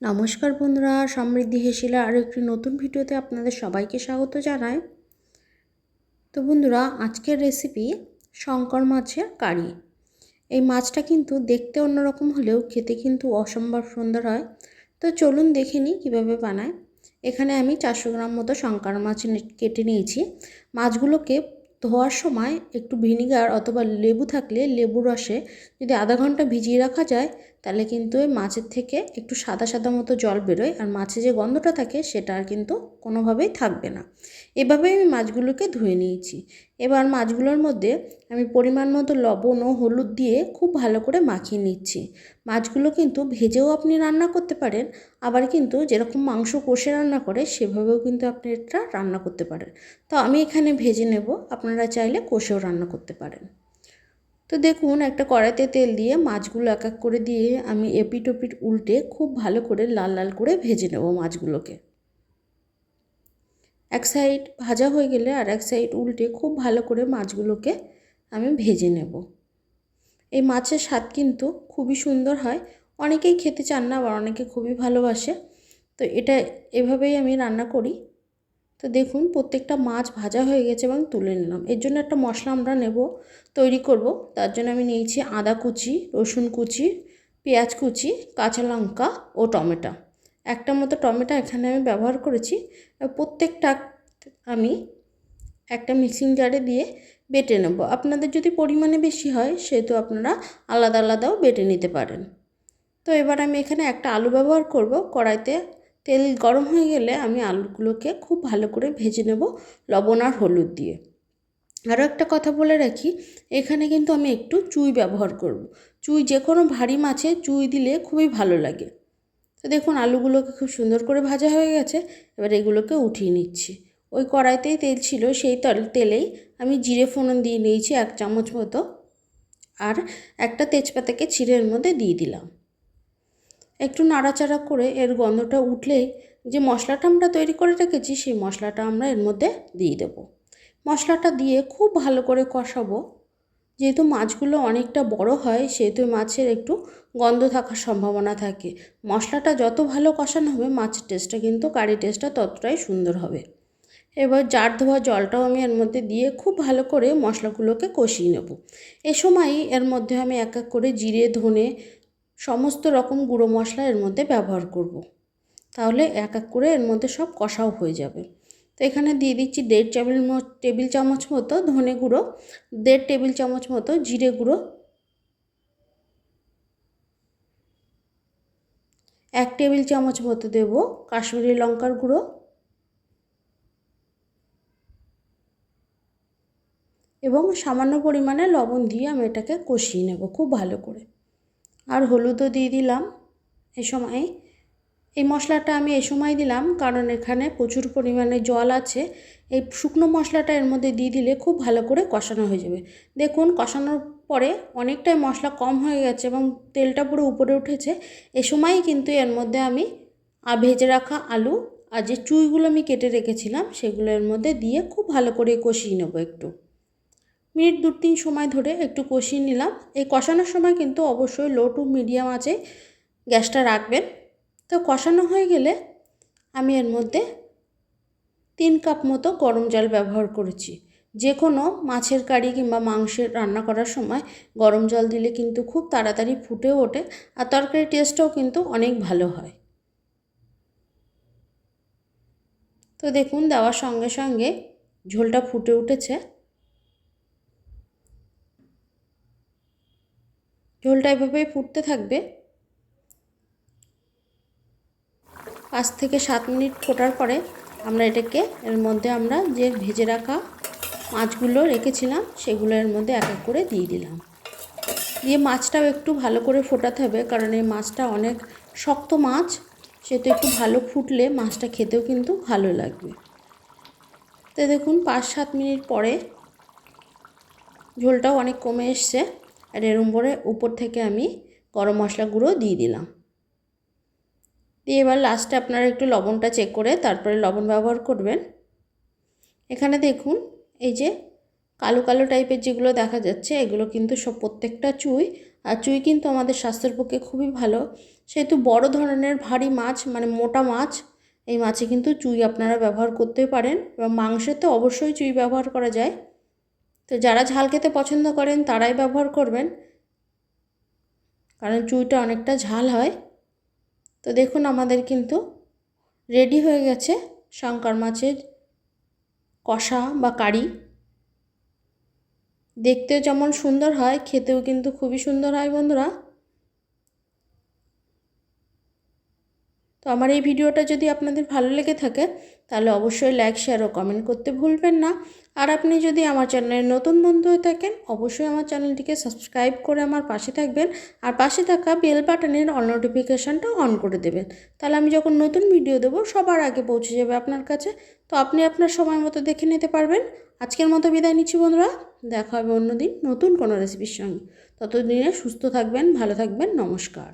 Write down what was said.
নমস্কার বন্ধুরা, সমৃদ্ধি হেসিলা আরও একটি নতুন ভিডিওতে আপনাদের সবাইকে স্বাগত জানাই। তো বন্ধুরা, আজকের রেসিপি শঙ্কর মাছের কারি। এই মাছটা কিন্তু দেখতে অন্যরকম হলেও খেতে কিন্তু অসম্ভব সুন্দর হয়। তো চলুন দেখে নিই কীভাবে বানায়। এখানে আমি চারশো গ্রাম মতো শঙ্কর মাছ কেটে নিয়েছি। মাছগুলোকে ধোয়ার সময় একটু ভিনিগার অথবা লেবু থাকলে লেবু রসে যদি আধা ঘণ্টা ভিজিয়ে রাখা যায় তাহলে কিন্তু ওই মাছের থেকে একটু সাদা সাদা মতো জল বেরোয় আর মাছে যে গন্ধটা থাকে সেটা আর কিন্তু কোনোভাবেই থাকবে না। এভাবেই আমি মাছগুলোকে ধুয়ে নিয়েছি। এবার মাছগুলোর মধ্যে আমি পরিমাণ মতো লবণ ও হলুদ দিয়ে খুব ভালো করে মাখিয়ে নিচ্ছি। মাছগুলো কিন্তু ভেজেও আপনি রান্না করতে পারেন, আবার কিন্তু যেরকম মাংস কষে রান্না করে সেভাবেও কিন্তু আপনি এটা রান্না করতে পারেন। তো আমি এখানে ভেজে নেব, আপনারা চাইলে কষেও রান্না করতে পারেন। তো দেখুন, একটা কড়াইতে তেল দিয়ে মাছগুলো এক এক করে দিয়ে আমি এপিট ওপিট উল্টে খুব ভালো করে লাল লাল করে ভেজে নেব মাছগুলোকে। এক সাইড ভাজা হয়ে গেলে আর এক সাইড উল্টে খুব ভালো করে মাছগুলোকে আমি ভেজে নেব। এই মাছের স্বাদ কিন্তু খুবই সুন্দর হয়। অনেকেই খেতে চান না আবার অনেকে খুবই ভালোবাসে। তো এটা এভাবেই আমি রান্না করি। তো দেখুন, প্রত্যেকটা মাছ ভাজা হয়ে গেছে এবং তুলে নিলাম। এর জন্য একটা মশলা আমরা নেব, তৈরি করব। তার জন্য আমি নিয়েছি আদা কুচি, রসুন কুচি, পেঁয়াজ কুচি, কাঁচা লঙ্কা ও টমেটো। একটা মতো টমেটো এখানে আমি ব্যবহার করেছি। প্রত্যেকটা আমি একটা মিক্সিং জারে দিয়ে বেটে নেব। আপনাদের যদি পরিমাণে বেশি হয়, সেহেতু আপনারা আলাদা আলাদাও বেটে নিতে পারেন। তো এবার আমি এখানে একটা আলু ব্যবহার করব। কড়াইতে তেল গরম হয়ে গেলে আমি আলুগুলোকে খুব ভালো করে ভেজে নেব লবণ আর হলুদ দিয়ে। আরও একটা কথা বলে রাখি, এখানে কিন্তু আমি একটু চুই ব্যবহার করব। চুই যে কোনো ভারী মাছে চুই দিলে খুবই ভালো লাগে। তো দেখুন, আলুগুলোকে খুব সুন্দর করে ভাজা হয়ে গেছে, এবার এগুলোকে উঠিয়ে নিচ্ছি। ওই কড়াইতেই তেল ছিল, সেই তেলেই আমি জিরে ফোড়ন দিয়ে নিয়েছি এক চামচ মতো, আর একটা তেজপাতাকে ছিঁড়ের মধ্যে দিয়ে দিলাম। একটু নাড়াচাড়া করে এর গন্ধটা উঠলেই যে মশলাটা আমরা তৈরি করে রেখেছি, সেই মশলাটা আমরা এর মধ্যে দিয়ে দেব। মশলাটা দিয়ে খুব ভালো করে কষাবো। যেহেতু মাছগুলো অনেকটা বড় হয়, সেহেতু মাছের একটু গন্ধ থাকার সম্ভাবনা থাকে। মশলাটা যত ভালো কষানো হবে, মাছের টেস্টটা কিন্তু কারি টেস্টটা ততটাই সুন্দর হবে। এবার জার ধোয়া জলটাও আমি এর মধ্যে দিয়ে খুব ভালো করে মশলাগুলোকে কষিয়ে নেব। এ সময়ই এর মধ্যে আমি এক এক করে জিরে, ধনে সমস্ত রকম গুঁড়ো মশলা এর মধ্যে ব্যবহার করব। তাহলে এক এক করে এর মধ্যে সব কষাও হয়ে যাবে তো এখানে দিয়ে দিচ্ছি দেড় টেবিল টেবিল চামচ মতো ধনে গুঁড়ো, দেড় টেবিল চামচ মতো জিরে গুঁড়ো, এক টেবিল চামচ মতো দেব কাশ্মীরি লঙ্কার গুঁড়ো, এবং সামান্য পরিমাণে লবণ দিয়ে আমি এটাকে কষিয়ে নেব খুব ভালো করে আর হলুদও দিয়ে দিলাম এ সময়। এই মশলাটা আমি এ সময় দিলাম, কারণ এখানে প্রচুর পরিমাণে জল আছে। এই শুকনো মশলাটা এর মধ্যে দিয়ে দিলে খুব ভালো করে কষানো হয়ে যাবে। দেখুন, কষানোর পরে অনেকটাই মশলা কম হয়ে গেছে এবং তেলটা পুরো উপরে উঠেছে। এ সময়ই কিন্তু এর মধ্যে আমি ভেজে রাখা আলু আর যে চুইগুলো আমি কেটে রেখেছিলাম, সেগুলো এর মধ্যে দিয়ে খুব ভালো করে কষিয়ে নেব একটু। মিনিট দু তিন সময় ধরে একটু কষিয়ে নিলাম। এই কষানোর সময় কিন্তু অবশ্যই লো টু মিডিয়াম আছে গ্যাসটা রাখবেন। তো কষানো হয়ে গেলে আমি এর মধ্যে তিন কাপ মতো গরম জল ব্যবহার করেছি। যে কোনো মাছের কারি কিংবা মাংসের রান্না করার সময় গরম জল দিলে কিন্তু খুব তাড়াতাড়ি ফুটে ওঠে আর তরকারির টেস্টও কিন্তু অনেক ভালো হয়। তো দেখুন দেওয়ার সঙ্গে সঙ্গে ঝোলটা ফুটে উঠেছে। ঝোলটা এভাবেই ফুটতে থাকবে। পাঁচ থেকে সাত মিনিট ফোটার পরে আমরা এটাকে, এর মধ্যে আমরা যে ভেজে রাখা মাছগুলো রেখেছিলাম, সেগুলো এর মধ্যে এক এক করে দিয়ে দিলাম। দিয়ে মাছটাও একটু ভালো করে ফোটাতে হবে, কারণ এই মাছটা অনেক শক্ত মাছ, সেহেতু একটু ভালো ফুটলে মাছটা খেতেও কিন্তু ভালো লাগবে। তো দেখুন, পাঁচ সাত মিনিট পরে ঝোলটাও অনেক কমে এসছে। আর এরম করে উপর থেকে আমি গরম মশলা গুঁড়ো দিয়ে দিলাম। দিয়ে এবার লাস্টে আপনারা একটু লবণটা চেক করে তারপরে লবণ ব্যবহার করবেন। এখানে দেখুন, এই যে কালো কালো টাইপের যেগুলো দেখা যাচ্ছে, এগুলো কিন্তু সব প্রত্যেকটা চুই। আর চুই কিন্তু আমাদের স্বাস্থ্যের পক্ষে খুবই ভালো। সেহেতু বড় ধরনের ভারী মাছ মানে মোটা মাছ, এই মাছে কিন্তু চুই আপনারা ব্যবহার করতে পারেন। এবং মাংসে তো অবশ্যই চুই ব্যবহার করা যায়। তো যারা ঝাল খেতে পছন্দ করেন, তারাই ব্যবহার করবেন। কারণ চুইটা অনেকটা ঝাল হয়। তো দেখুন আমাদের কিন্তু রেডি হয়ে গেছে শঙ্কর মাছের কষা বা কারি। দেখতেও যেমন সুন্দর হয়, খেতেও কিন্তু খুবই সুন্দর হয় বন্ধুরা। তো আমার এই ভিডিওটা যদি আপনাদের ভালো লেগে থাকে, তাহলে অবশ্যই লাইক শেয়ার ও কমেন্ট করতে ভুলবেন না। আর আপনি যদি আমার চ্যানেলের নতুন বন্ধু হয়ে থাকেন, অবশ্যই আমার চ্যানেলটিকে সাবস্ক্রাইব করে আমার পাশে থাকবেন আর পাশে থাকা বেল বাটনের অল নোটিফিকেশানটা অন করে দেবেন। তাহলে আমি যখন নতুন ভিডিও দেবো, সবার আগে পৌঁছে যাবে আপনার কাছে। তো আপনি আপনার সময় মতো দেখে নিতে পারবেন। আজকের মতো বিদায় নিচ্ছি বন্ধুরা। দেখা হবে অন্যদিন নতুন কোনো রেসিপির সঙ্গে। ততদিনে সুস্থ থাকবেন, ভালো থাকবেন, নমস্কার।